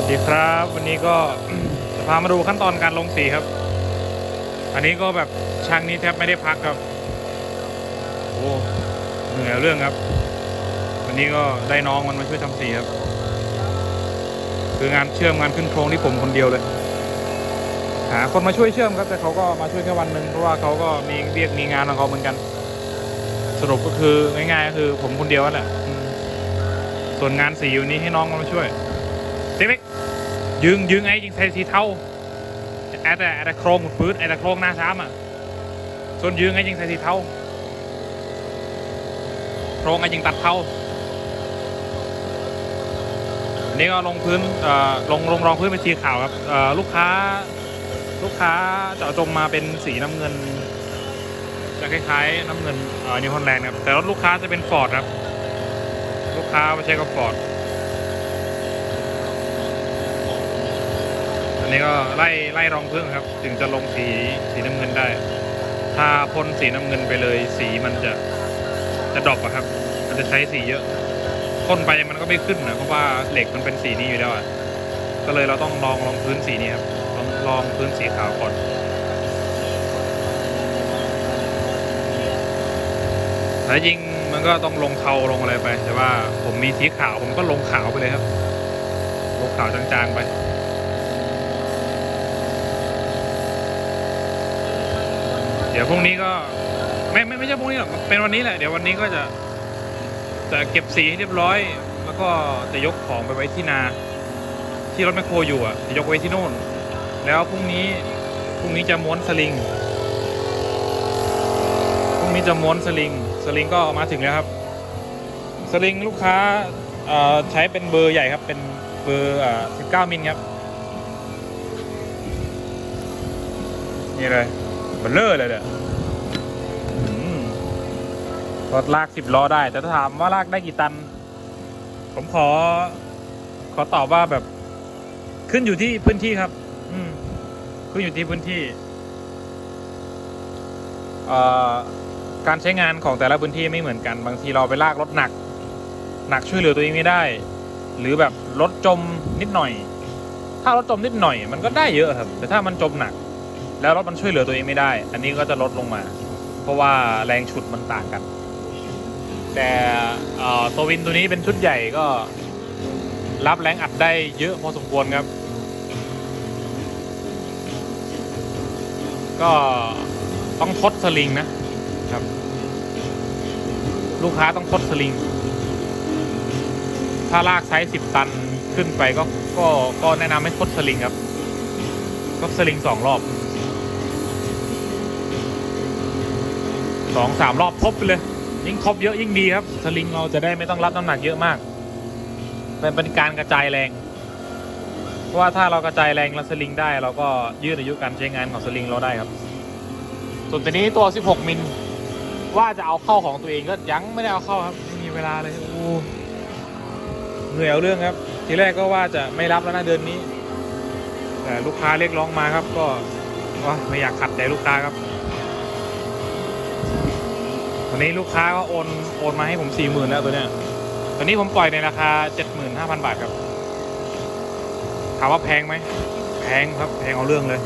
วัสดีครับ วันนี้ก็จะพามาดูขั้นตอนการลงสีครับ อันนี้ก็แบบช่างนี้แทบไม่ได้พักครับโอ้เหนื่อยเรื่องครับ วันนี้ก็ได้น้องมันมาช่วยทำสีครับ คืองานเชื่อมงานขึ้นโครงที่ผมคนเดียวเลย หาคนมาช่วยเชื่อมครับ แต่เขาก็มาช่วยแค่วันหนึ่งเพราะว่าเขาก็มีเรียกมีงานของเขาเหมือนกัน สรุปก็คือง่ายๆก็คือผมคนเดียวนั่นแหละส่วนงานสีวันนี้ให้น้องมันมาช่วย ยืงยืงไอ้ยิงใส่สีเทาแอดแต่แอดแต่โครงปื้ดแอดแต่โครงหน้าซ้ำอะส่วนยืงไอ้ยิงใส่สีเทาโครงไอ้ยิงตัดเทาอันนี้ก็ลงพื้นเอ่อลงลงรองพื้นเป็นสีขาวครับเอ่อลูกค้าลูกค้าเจาะจงมาเป็นสีน้ำเงิน จะคล้ายๆน้ำเงินเอ่อนิวฮอลแลนด์ครับแต่รถลูกค้าจะเป็นฟอร์ดครับ ลูกค้าไม่ใช่ก็ฟอร์ด อันนี้ก็ไล่ไล่รองพื้นครับ ถึงจะลงสีสีน้ำเงินได้ ถ้าพ่นสีน้ำเงินไปเลย สีมันจะจะดรอปอะครับ มันจะใช้สีเยอะพ่นไปมันก็ไม่ขึ้นนะเพราะว่าเหล็กมันเป็นสีนี้อยู่แล้วอะก็เลยเราต้องลองลองพื้นสีนี้ครับลองลองพื้นสีขาวก่อนแต่จริงมันก็ต้องลงเทาลงอะไรไป แต่ว่าผมมีสีขาวผมก็ลงขาวไปเลยครับ ลงขาวจางๆไป ดี๋ยวพรุ่งนี้ก็ไม่ไม่ไม่ใช่พรุ่งนี้หรอกเป็นวันนี้แหละเดี๋ยววันนี้ก็จะจะเก็บสีให้เรียบร้อย แล้วก็จะยกของไปไว้ที่นา ที่รถแมคโครอยู่อะจะยกไว้ที่โน่น แล้วพรุ่งนี้พรุ่งนี้จะม้วนสลิงพรุ่งนี้จะม้วนสลิงสลิงก็มาถึงแล้วครับ สลิงลูกค้าใช้เป็นเบอร์ใหญ่ครับเป็นเบอร์19มิลครับนี่เลย เบลเลอร์เลยเนี่ยอืมรถลากสิบล้อได้ แต่ถ้าถามว่าลากได้กี่ตัน ผมขอ ขอตอบว่าแบบ ขึ้นอยู่ที่พื้นที่ครับ อืมขึ้นอยู่ที่พื้นที่การใช้งานของแต่ละพื้นที่ไม่เหมือนกัน บางทีเราไปลากรถหนัก หนักช่วยเหลือตัวเองไม่ได้ หรือแบบรถจมนิดหน่อย ถ้ารถจมนิดหน่อย มันก็ได้เยอะครับ แต่ถ้ามันจมหนัก แล้วรถมันช่วยเหลือตัวเองไม่ได้ อันนี้ก็จะลดลงมา เพราะว่าแรงฉุดมันต่างกัน แต่ตัววินตัวนี้เป็นชุดใหญ่ก็รับแรงอัดได้เยอะพอสมควรครับ ก็ต้องทดสลิงนะครับ ลูกค้าต้องทดสลิง ถ้าลากไซส์สิบตันขึ้นไปก็ก็ก็แนะนำให้ทดสลิงครับทดสลิงสองรอบ สองสามรอบทบไปเลย ยิ่งทบเยอะยิ่งดีครับ สลิงเราจะได้ไม่ต้องรับน้ำหนักเยอะมากเป็นเป็นการกระจายแรง เพราะว่าถ้าเรากระจายแรงแล้วสลิงได้ เราก็ยืดอายุการใช้งานของสลิงเราได้ครับ ส่วนตัวนี้ตัว 16 มิลว่าจะเอาเข้าของตัวเองก็ยังไม่ได้เอาเข้าครับไม่มีเวลาเลยโอ้เหนื่อยเอาเรื่องครับ ทีแรกก็ว่าจะไม่รับแล้วนะเดือนนี้ แต่ลูกค้าเรียกร้องมาครับก็ก็ไม่อยากขัดใจลูกค้าครับ วันนี้ลูกค้าก็โอนโอนมาให้ผมสี่หมื่นแล้วตัวเนี้ยตัวนี้ผมปล่อยในราคาเจ็ดหมื่นห้าพันบาทครับ ถามว่าแพงไหม แพงครับแพงเอาเรื่องเลย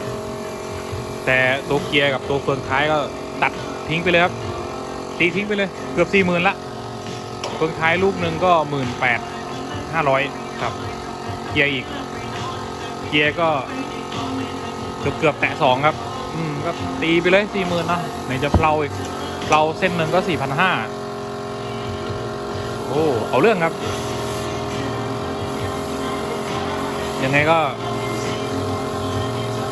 แต่ตัวเกียร์กับตัวเฟืองท้ายก็ตัดทิ้งไปเลยครับตีทิ้งไปเลยเกือบสี่หมื่นละเฟืองท้ายลูกหนึ่งก็หมื่นแปดห้าร้อยครับ เกียร์อีก เกียร์ก็เกือบเกือบแตะสองครับ อืมก็ตีไปเลยสี่หมื่นนะไหนจะเพลาอีก เราเส้นหนึ่งก็สี่พันห้าโอ้ เอาเรื่องครับ ยังไงก็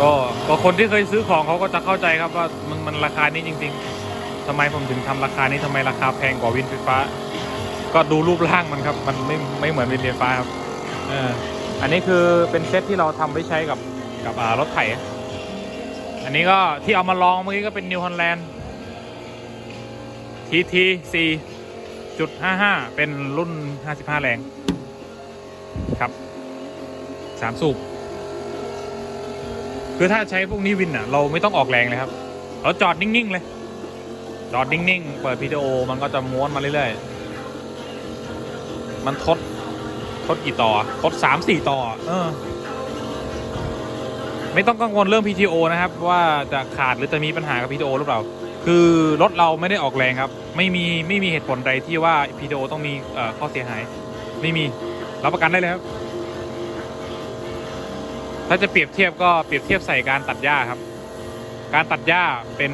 ก็ก็คนที่เคยซื้อของเขาก็จะเข้าใจครับว่ามันมันราคานี้จริง ๆทำไมผมถึงทำราคานี้ทำไมราคาแพงกว่าวินไฟฟ้า ก็ดูรูปร่างมันครับ มันไม่ไม่เหมือนวินไฟฟ้าครับเอออันนี้คือเป็นเซตที่เราทำไว้ใช้กับกับอ่ารถไถอันนี้ก็ที่เอามาลองเมื่อกี้ก็เป็นนิวฮอลแลนด์ TT 4.55 เป็นรุ่น 55 แรง ครับสามสูบ คือถ้าใช้พวกนี้วินอะ เราไม่ต้องออกแรงเลยครับ เราจอดนิ่ง ๆ เลย จอดนิ่ง ๆ เปิดวิดีโอมันก็จะม้วนมาเรื่อย ๆ มันทด ทดกี่ต่อคดสามสี่ต่อ เออไม่ต้องกังวลเรื่อง PTO นะครับ ว่าจะขาดหรือจะมีปัญหากับ PTO หรือเปล่า คือรถเราไม่ได้ออกแรงครับ ไม่มีไม่มีเหตุผลใดที่ว่า PTO ต้องมีข้อเสียหาย ไม่มีรับประกันได้เลยครับ ถ้าจะเปรียบเทียบก็เปรียบเทียบใส่การตัดหญ้าครับ การตัดหญ้าเป็น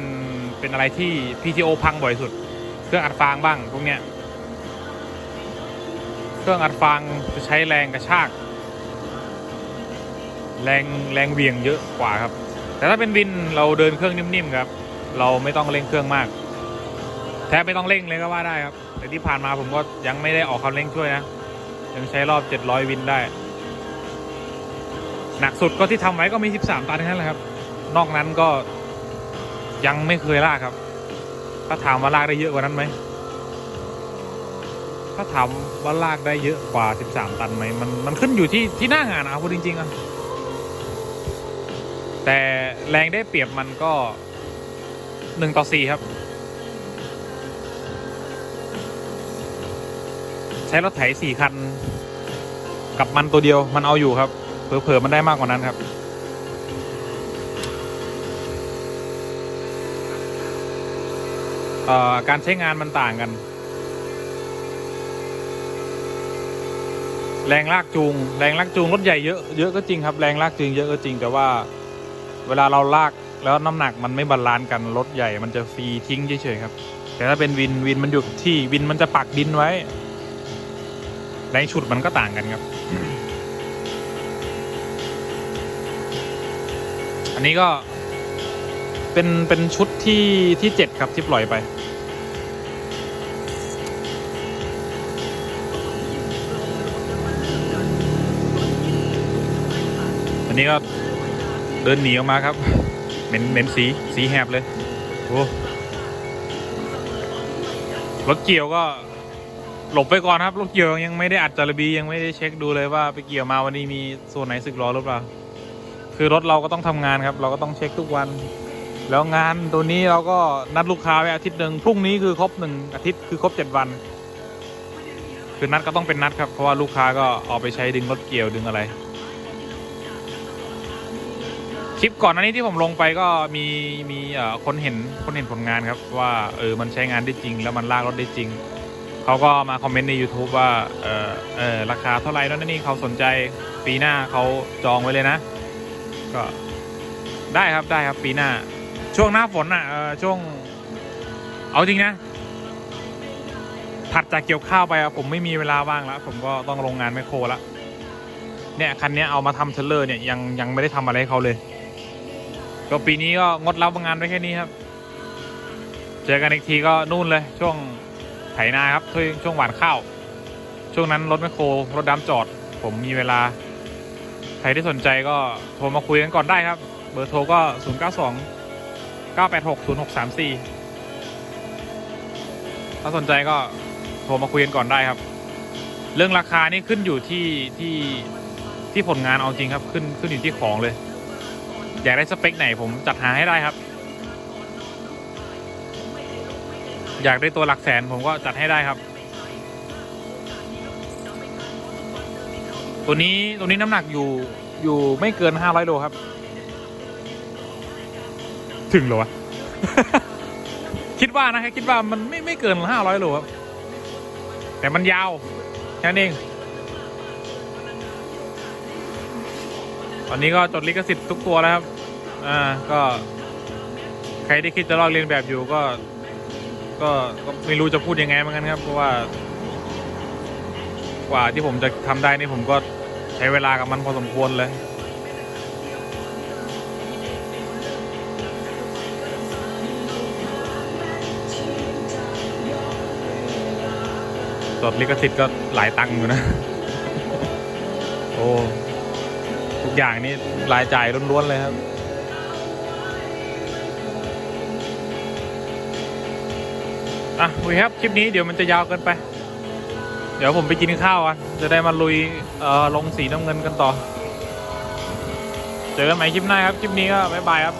เป็นอะไรที่ PTO พังบ่อยสุด เครื่องอัดฟางบ้างพวกเนี้ย เครื่องอัดฟางจะใช้แรงกระชาก แรงแรงเวียงเยอะกว่าครับ แต่ถ้าเป็นวินเราเดินเครื่องนิ่มๆครับ เราไม่ต้องเร่งเครื่องมาก แทบไม่ต้องเร่งเลยก็ว่าได้ครับ แต่ที่ผ่านมาผมก็ยังไม่ได้ออกคันเร่งช่วยนะ ยังใช้รอบ 700 วินได้ หนักสุดก็ที่ทำไว้ก็มี 13 ตันแค่นั้นแหละครับ นอกนั้นก็ยังไม่เคยลากครับ ถ้าถามว่าลากได้เยอะกว่านั้นไหม ถ้าถามว่าลากได้เยอะกว่า 13 ตันไหมมันมันขึ้นอยู่ที่ที่หน้างานนะพูดจริงๆอะแต่แรงได้เปรียบมันก็ 1ต่อ4ครับ ใช้รถไถ4คัน กับมันตัวเดียวมันเอาอยู่ครับ เผลอๆมันได้มากกว่านั้นครับการใช้งานมันต่างกัน แรงลากจูง แรงลากจูงรถใหญ่เยอะเยอะก็จริงครับ แรงลากจูงเยอะก็จริง แต่ว่าเวลาเราลาก แล้วน้ำหนักมันไม่บาลานซ์กันรถใหญ่มันจะฟรีทิ้งเฉยๆครับ แต่ถ้าเป็นวินวินมันอยู่ที่วินมันจะปักดินไว้แรงฉุดมันก็ต่างกันครับ อันนี้ก็เป็นเป็นชุดที่ที่เจ็ดครับที่ปล่อยไปอันนี้ก็เดินหนีออกมาครับ เหม็นเหม็นสีสีแหบเลยโอ้รถเกี่ยวก็หลบไปก่อนครับรถเกี่ยวยังไม่ได้อัดจารบียังไม่ได้เช็คดูเลยว่าไปเกี่ยวมาวันนี้มีส่วนไหนสึกหรอหรือเปล่า คือรถเราก็ต้องทำงานครับ เราก็ต้องเช็คทุกวัน แล้วงานตัวนี้เราก็นัดลูกค้าไว้อาทิตย์หนึ่งพรุ่งนี้คือครบหนึ่งอาทิตย์คือครบเจ็ดวัน คือนัดก็ต้องเป็นนัดครับเพราะว่าลูกค้าก็เอาไปใช้ดึงรถเกี่ยวดึงอะไร คลิปก่อนหน้านี้ที่ผมลงไปก็มีมีคนเห็นคนเห็นผลงานครับว่าเออมันใช้งานได้จริง แล้วมันลากรถได้จริงเขาก็มาคอมเมนต์ใน YouTube ว่าเออเออราคาเท่าไหร่นั่นนี่เขาสนใจปีหน้าเขาจองไว้เลยนะ ก็ได้ครับได้ครับปีหน้า ช่วงหน้าฝนอะเออช่วง เอาจริงนะถัดจากเกี่ยวข้าวไปอะผมไม่มีเวลาว่างแล้ว ผมก็ต้องลงงานแมโครละเนี่ยคันนี้เอามาทำเทรลเลอร์เนี่ยยังยังไม่ได้ทำอะไรให้เขาเลย ก็ปีนี้ก็งดรับงานไปแค่นี้ครับ เจอกันอีกทีก็นู่นเลย ช่วงไถนาครับช่วงหวานข้าว ช่วงนั้นรถแมคโครรถดำจอด ผมมีเวลา ใครที่สนใจก็โทรมาคุยกันก่อนได้ครับ เบอร์โทรก็ 0 9 2 9 8 6 0 6 3 4 ถ้าสนใจก็โทรมาคุยกันก่อนได้ครับ เรื่องราคานี่ขึ้นอยู่ที่ที่ที่ผลงานเอาจริงครับ ขึ้นขึ้นอยู่ที่ของเลย อยากได้สเปคไหนผมจัดหาให้ได้ครับ อยากได้ตัวหลักแสนผมก็จัดให้ได้ครับ ตัวนี้ตัวนี้น้ำหนักอยู่อยู่ไม่เกิน500โลครับ ถึงเหรอวะ คิดว่านะคิดว่ามันไม่ไม่เกิน500โลครับ แต่มันยาวแค่นั้นเองตอนนี้ก็จดลิขสิทธิ์ทุกตัวแล้วครับ อ่าก็ใครที่คิดจะลอกเรียนแบบอยู่ก็ก็ก็ไม่รู้จะพูดยังไงเหมือนกันครับ เพราะว่า กว่าที่ผมจะทำได้นี่ผมก็ใช้เวลากับมันพอสมควรเลยจดลิขสิทธิ์ก็หลายตังค์อยู่นะ โอ้ ทุกอย่างนี่รายจ่ายล้วนๆเลยครับ อะโอเคครับ คลิปนี้เดี๋ยวมันจะยาวเกินไป เดี๋ยวผมไปกินข้าวอะจะได้มาลุยเอ่อลงสีน้ำเงินกันต่อ เจอกันใหม่คลิปหน้าครับ คลิปนี้ก็บ๊ายบายครับ